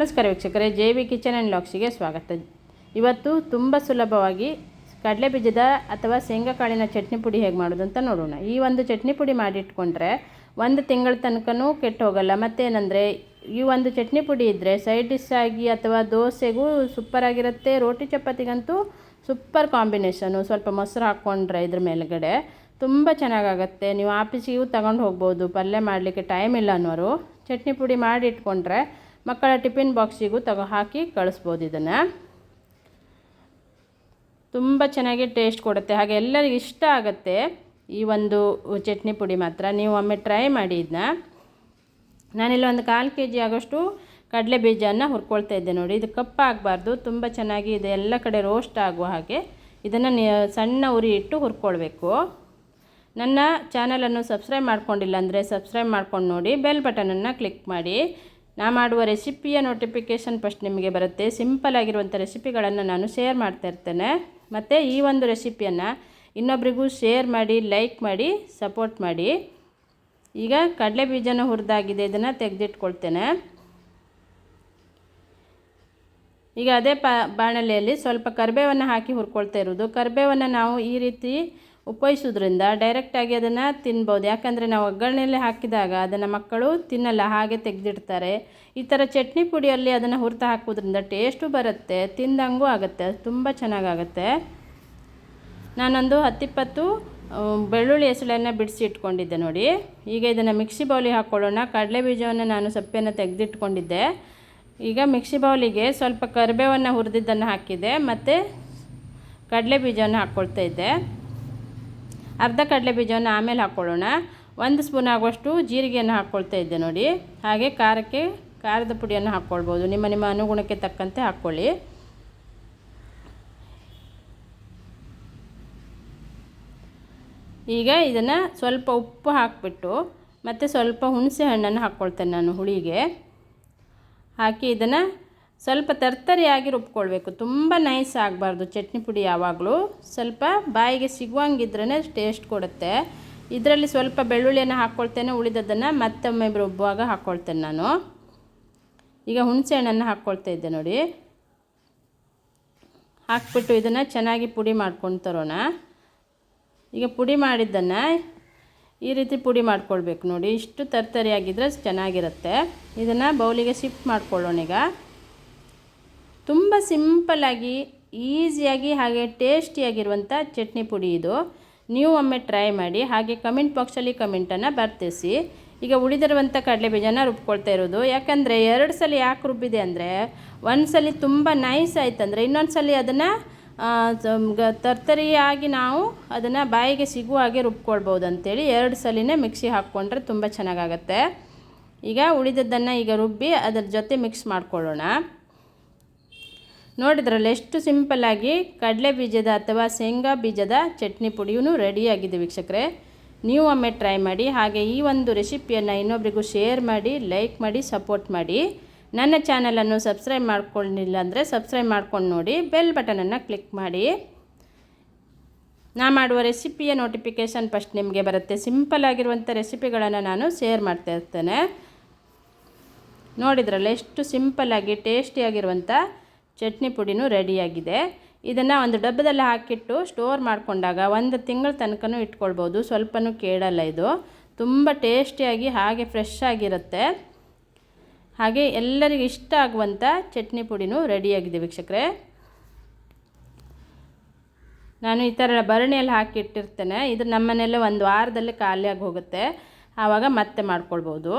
ನಮಸ್ಕಾರ ವೀಕ್ಷಕರೇ J V kitchen and ಲಾಕ್ಸಿಗೆ ಸ್ವಾಗತ. ಇವತ್ತು ತುಂಬ ಸುಲಭವಾಗಿ ಕಡಲೆ ಬೀಜದ ಅಥವಾ ಶೇಂಗಾ ಕಾಳಿನ ಚಟ್ನಿ ಪುಡಿ ಹೇಗೆ ಮಾಡೋದು ಅಂತ ನೋಡೋಣ. ಈ ಒಂದು ಚಟ್ನಿ ಪುಡಿ ಮಾಡಿಟ್ಕೊಂಡ್ರೆ ಒಂದು ತಿಂಗಳ ತನಕನೂ ಕೆಟ್ಟು ಹೋಗಲ್ಲ. ಮತ್ತೇನೆಂದರೆ, ಈ ಒಂದು ಚಟ್ನಿ ಪುಡಿ ಇದ್ದರೆ ಸೈಡ್ ಡಿಶ್ ಆಗಿ ಅಥವಾ ದೋಸೆಗೂ ಸೂಪರಾಗಿರುತ್ತೆ ರೋಟಿ ಚಪಾತಿಗಂತೂ ಸೂಪರ್ ಕಾಂಬಿನೇಷನು ಸ್ವಲ್ಪ ಮೊಸರು ಹಾಕ್ಕೊಂಡ್ರೆ ಇದ್ರ ಮೇಲುಗಡೆ ತುಂಬ ಚೆನ್ನಾಗಾಗತ್ತೆ. ನೀವು ಆಫೀಸಿಗೂ ತಗೊಂಡು ಹೋಗ್ಬೋದು, ಪಲ್ಯ ಮಾಡಲಿಕ್ಕೆ ಟೈಮ್ ಇಲ್ಲ ಅನ್ನೋರು. ಚಟ್ನಿ ಪುಡಿ ಮಾಡಿ ಇಟ್ಕೊಂಡ್ರೆ ಮಕ್ಕಳ ಟಿಫಿನ್ ಬಾಕ್ಸಿಗೂ ತಗೋ ಹಾಕಿ ಕಳಿಸ್ಬೋದು ಇದನ್ನು. ತುಂಬ ಚೆನ್ನಾಗಿ ಟೇಸ್ಟ್ ಕೊಡುತ್ತೆ, ಹಾಗೆ ಎಲ್ಲರಿಗೂ ಇಷ್ಟ ಆಗುತ್ತೆ ಈ ಒಂದು ಚಟ್ನಿ ಪುಡಿ ಮಾತ್ರ. ನೀವು ಒಮ್ಮೆ ಟ್ರೈ ಮಾಡಿ ಇದನ್ನ. ನಾನಿಲ್ಲಿ ಒಂದು ಕಾಲು ಕೆ ಜಿ ಆಗೋಷ್ಟು ಕಡಲೆ ಬೀಜನ ಹುರ್ಕೊಳ್ತಾ ಇದ್ದೆ ನೋಡಿ, ಇದು ಕಪ್ಪಾಗಬಾರ್ದು, ತುಂಬ ಚೆನ್ನಾಗಿ ಇದೆ, ಎಲ್ಲ ಕಡೆ ರೋಸ್ಟ್ ಆಗುವ ಹಾಗೆ. ಇದನ್ನು ಸಣ್ಣ ಉರಿ ಇಟ್ಟು ಹುರ್ಕೊಳ್ಬೇಕು. ನನ್ನ ಚಾನಲನ್ನು ಸಬ್ಸ್ಕ್ರೈಬ್ ಮಾಡ್ಕೊಂಡಿಲ್ಲ ಅಂದರೆ ಸಬ್ಸ್ಕ್ರೈಬ್ ಮಾಡ್ಕೊಂಡು ನೋಡಿ ಬೆಲ್ ಬಟನನ್ನು ಕ್ಲಿಕ್ ಮಾಡಿ. ನಾ ಮಾಡುವ ರೆಸಿಪಿಯ ನೋಟಿಫಿಕೇಷನ್ ಫಸ್ಟ್ ನಿಮಗೆ ಬರುತ್ತೆ. ಸಿಂಪಲ್ ಆಗಿರುವಂಥ ರೆಸಿಪಿಗಳನ್ನು ನಾನು ಶೇರ್ ಮಾಡ್ತಾ ಇರ್ತೇನೆ. ಮತ್ತು ಈ ಒಂದು ರೆಸಿಪಿಯನ್ನು ಇನ್ನೊಬ್ರಿಗೂ ಶೇರ್ ಮಾಡಿ, ಲೈಕ್ ಮಾಡಿ, ಸಪೋರ್ಟ್ ಮಾಡಿ. ಈಗ ಕಡಲೆ ಬೀಜನ ಹುರಿದಾಗಿದೆ. ಇದನ್ನು ತೆಗೆದಿಟ್ಕೊಳ್ತೇನೆ. ಈಗ ಅದೇ ಪಾ, ಬಾಣಲೆಯಲ್ಲಿ ಸ್ವಲ್ಪ ಕರಿಬೇವನ್ನು ಹಾಕಿ ಹುರ್ಕೊಳ್ತಾ ಇರೋದು ಕರಿಬೇವನ್ನು ನಾವು ಈ ರೀತಿ ಉಪಯೋಗಿಸೋದ್ರಿಂದ ಡೈರೆಕ್ಟಾಗಿ ಅದನ್ನು ತಿನ್ಬೋದು. ಯಾಕಂದರೆ ನಾವು ಒಗ್ಗರಣೆಯಲ್ಲಿ ಹಾಕಿದಾಗ ಅದನ್ನು ಮಕ್ಕಳು ತಿನ್ನಲ್ಲ, ಹಾಗೆ ತೆಗೆದಿಡ್ತಾರೆ. ಈ ಥರ ಚಟ್ನಿ ಪುಡಿಯಲ್ಲಿ ಅದನ್ನು ಹುರಿದು ಹಾಕೋದ್ರಿಂದ ಟೇಸ್ಟು ಬರುತ್ತೆ, ತಿಂದಂಗೂ ಆಗುತ್ತೆ. ತುಂಬ ಚೆನ್ನಾಗಾಗುತ್ತೆ. ನಾನೊಂದು ಹತ್ತಿಪ್ಪತ್ತು ಬೆಳ್ಳುಳ್ಳಿ ಹೆಸಳನ್ನು ಬಿಡಿಸಿ ಇಟ್ಕೊಂಡಿದ್ದೆ ನೋಡಿ. ಈಗ ಇದನ್ನು ಮಿಕ್ಸಿ ಬೌಲಿಗೆ ಹಾಕ್ಕೊಳ್ಳೋಣ ಕಡಲೆ ಬೀಜವನ್ನು ನಾನು ಸೊಪ್ಪೆಯನ್ನು ತೆಗೆದಿಟ್ಕೊಂಡಿದ್ದೆ. ಈಗ ಮಿಕ್ಸಿ ಬೌಲಿಗೆ ಸ್ವಲ್ಪ ಕರಿಬೇವನ್ನು ಹುರಿದಿದ್ದನ್ನು ಹಾಕಿದೆ. ಮತ್ತು ಕಡಲೆ ಬೀಜವನ್ನು ಹಾಕ್ಕೊಳ್ತಾ ಇದ್ದೆ. ಅರ್ಧ ಕಡಲೆ ಬೀಜವನ್ನು ಆಮೇಲೆ ಹಾಕ್ಕೊಳ್ಳೋಣ. ಒಂದು ಸ್ಪೂನ್ ಆಗುವಷ್ಟು ಜೀರಿಗೆಯನ್ನು ಹಾಕ್ಕೊಳ್ತಾ ಇದ್ದೆ ನೋಡಿ. ಹಾಗೆ ಖಾರಕ್ಕೆ ಖಾರದ ಪುಡಿಯನ್ನು ಹಾಕ್ಕೊಳ್ಬೋದು. ನಿಮ್ಮ ನಿಮ್ಮ ಅನುಗುಣಕ್ಕೆ ತಕ್ಕಂತೆ ಹಾಕ್ಕೊಳ್ಳಿ. ಈಗ ಇದನ್ನು ಸ್ವಲ್ಪ ಉಪ್ಪು ಹಾಕಿಬಿಟ್ಟು ಮತ್ತು ಸ್ವಲ್ಪ ಹುಣಸೆ ಹಣ್ಣನ್ನು ಹಾಕ್ಕೊಳ್ತೇನೆ ನಾನು ಹುಳಿಗೆ. ಹಾಕಿ ಇದನ್ನು ಸ್ವಲ್ಪ ತರ್ತರಿಯಾಗಿ ರುಬ್ಕೊಳ್ಬೇಕು. ತುಂಬ ನೈಸ್ ಆಗಬಾರ್ದು ಚಟ್ನಿ ಪುಡಿ ಯಾವಾಗಲೂ. ಸ್ವಲ್ಪ ಬಾಯಿಗೆ ಸಿಗುವಂಗಿದ್ರೇ ಟೇಸ್ಟ್ ಕೊಡುತ್ತೆ. ಇದರಲ್ಲಿ ಸ್ವಲ್ಪ ಬೆಳ್ಳುಳ್ಳಿಯನ್ನು ಹಾಕ್ಕೊಳ್ತೇನೆ ಉಳಿದದನ್ನು ಮತ್ತೊಮ್ಮೆ ರುಬ್ಬುವಾಗ ಹಾಕ್ಕೊಳ್ತೇನೆ ನಾನು. ಈಗ ಹುಣಸೆ ಹಣ್ಣನ್ನು ಹಾಕ್ಕೊಳ್ತಾ ಇದ್ದೆ ನೋಡಿ. ಹಾಕ್ಬಿಟ್ಟು ಇದನ್ನು ಚೆನ್ನಾಗಿ ಪುಡಿ ಮಾಡ್ಕೊಂಡು ತರೋಣ. ಈಗ ಪುಡಿ ಮಾಡಿದ್ದನ್ನು ಈ ರೀತಿ ಪುಡಿ ಮಾಡ್ಕೊಳ್ಬೇಕು ನೋಡಿ. ಇಷ್ಟು ತರ್ತರಿಯಾಗಿದ್ದರೆ ಚೆನ್ನಾಗಿರುತ್ತೆ. ಇದನ್ನು ಬೌಲಿಗೆ ಶಿಫ್ಟ್ ಮಾಡ್ಕೊಳ್ಳೋಣ ಈಗ. ತುಂಬ ಸಿಂಪಲ್ಲಾಗಿ ಈಸಿಯಾಗಿ ಹಾಗೆ ಟೇಸ್ಟಿಯಾಗಿರುವಂಥ ಚಟ್ನಿ ಪುಡಿ ಇದು. ನೀವು ಒಮ್ಮೆ ಟ್ರೈ ಮಾಡಿ, ಹಾಗೆ ಕಮೆಂಟ್ ಬಾಕ್ಸಲ್ಲಿ ಕಮೆಂಟನ್ನು ಬರ್ತಿಸಿ. ಈಗ ಉಳಿದಿರುವಂಥ ಕಡಲೆ ಬೀಜನ ರುಬ್ಕೊಳ್ತಾ ಇರೋದು. ಯಾಕಂದರೆ ಎರಡು ಸಲ ಯಾಕೆ ರುಬ್ಬಿದೆ ಅಂದರೆ, ಒಂದು ಸಲ ತುಂಬ ನೈಸ್ ಆಯ್ತಂದರೆ, ಇನ್ನೊಂದು ಸಲ ಅದನ್ನು ತರ್ತರಿಯಾಗಿ ನಾವು ಅದನ್ನು ಬಾಯಿಗೆ ಸಿಗುವ ಹಾಗೆ ರುಬ್ಕೊಳ್ಬೋದು ಅಂತೇಳಿ ಎರಡು ಸಲಿನೇ ಮಿಕ್ಸಿ ಹಾಕ್ಕೊಂಡ್ರೆ ತುಂಬ ಚೆನ್ನಾಗಾಗತ್ತೆ. ಈಗ ಉಳಿದದ್ದನ್ನು ಈಗ ರುಬ್ಬಿ ಅದರ ಜೊತೆ ಮಿಕ್ಸ್ ಮಾಡ್ಕೊಳ್ಳೋಣ. ನೋಡಿದ್ರಲ್ಲ, ಎಷ್ಟು ಸಿಂಪಲ್ಲಾಗಿ ಕಡಲೆ ಬೀಜದ ಅಥವಾ ಶೇಂಗಾ ಬೀಜದ ಚಟ್ನಿ ಪುಡಿಯೂ ರೆಡಿಯಾಗಿದೆ ವೀಕ್ಷಕರೇ. ನೀವು ಒಮ್ಮೆ ಟ್ರೈ ಮಾಡಿ, ಹಾಗೆ ಈ ಒಂದು ರೆಸಿಪಿಯನ್ನು ಇನ್ನೊಬ್ರಿಗೂ ಶೇರ್ ಮಾಡಿ ಲೈಕ್ ಮಾಡಿ ಸಪೋರ್ಟ್ ಮಾಡಿ. ನನ್ನ ಚಾನಲನ್ನು ಸಬ್ಸ್ಕ್ರೈಬ್ ಮಾಡ್ಕೊಂಡಿಲ್ಲ ಅಂದರೆ ಸಬ್ಸ್ಕ್ರೈಬ್ ಮಾಡ್ಕೊಂಡು ನೋಡಿ ಬೆಲ್ ಬಟನನ್ನು ಕ್ಲಿಕ್ ಮಾಡಿ. ನಾ ಮಾಡುವ ರೆಸಿಪಿಯ ನೋಟಿಫಿಕೇಷನ್ ಫಸ್ಟ್ ನಿಮಗೆ ಬರುತ್ತೆ. ಸಿಂಪಲ್ ಆಗಿರುವಂಥ ರೆಸಿಪಿಗಳನ್ನು ನಾನು ಶೇರ್ ಮಾಡ್ತಾ ಇರ್ತೇನೆ. ನೋಡಿದ್ರಲ್ಲ, ಎಷ್ಟು ಸಿಂಪಲ್ಲಾಗಿ ಟೇಸ್ಟಿಯಾಗಿರುವಂಥ ಚಟ್ನಿ ಪುಡಿನೂ ರೆಡಿಯಾಗಿದೆ. ಇದನ್ನು ಒಂದು ಡಬ್ಬದಲ್ಲಿ ಹಾಕಿಟ್ಟು ಸ್ಟೋರ್ ಮಾಡಿಕೊಂಡಾಗ ಒಂದು ತಿಂಗಳ ತನಕನೂ ಇಟ್ಕೊಳ್ಬೋದು. ಸ್ವಲ್ಪನೂ ಕೇಳಲ್ಲ ಇದು. ತುಂಬ ಟೇಸ್ಟಿಯಾಗಿ ಹಾಗೆ ಫ್ರೆಶ್ ಆಗಿರುತ್ತೆ. ಹಾಗೆ ಎಲ್ಲರಿಗೂ ಇಷ್ಟ ಆಗುವಂಥ ಚಟ್ನಿ ಪುಡಿನೂ ರೆಡಿಯಾಗಿದೆ ವೀಕ್ಷಕರೇ. ನಾನು ಈ ಥರ ಭರಣಿಯಲ್ಲಿ ಹಾಕಿಟ್ಟಿರ್ತೇನೆ. ಇದು ನಮ್ಮನೆಯಲ್ಲೇ ಒಂದು ವಾರದಲ್ಲಿ ಖಾಲಿಯಾಗಿ ಹೋಗುತ್ತೆ. ಆವಾಗ ಮತ್ತೆ ಮಾಡ್ಕೊಳ್ಬೋದು.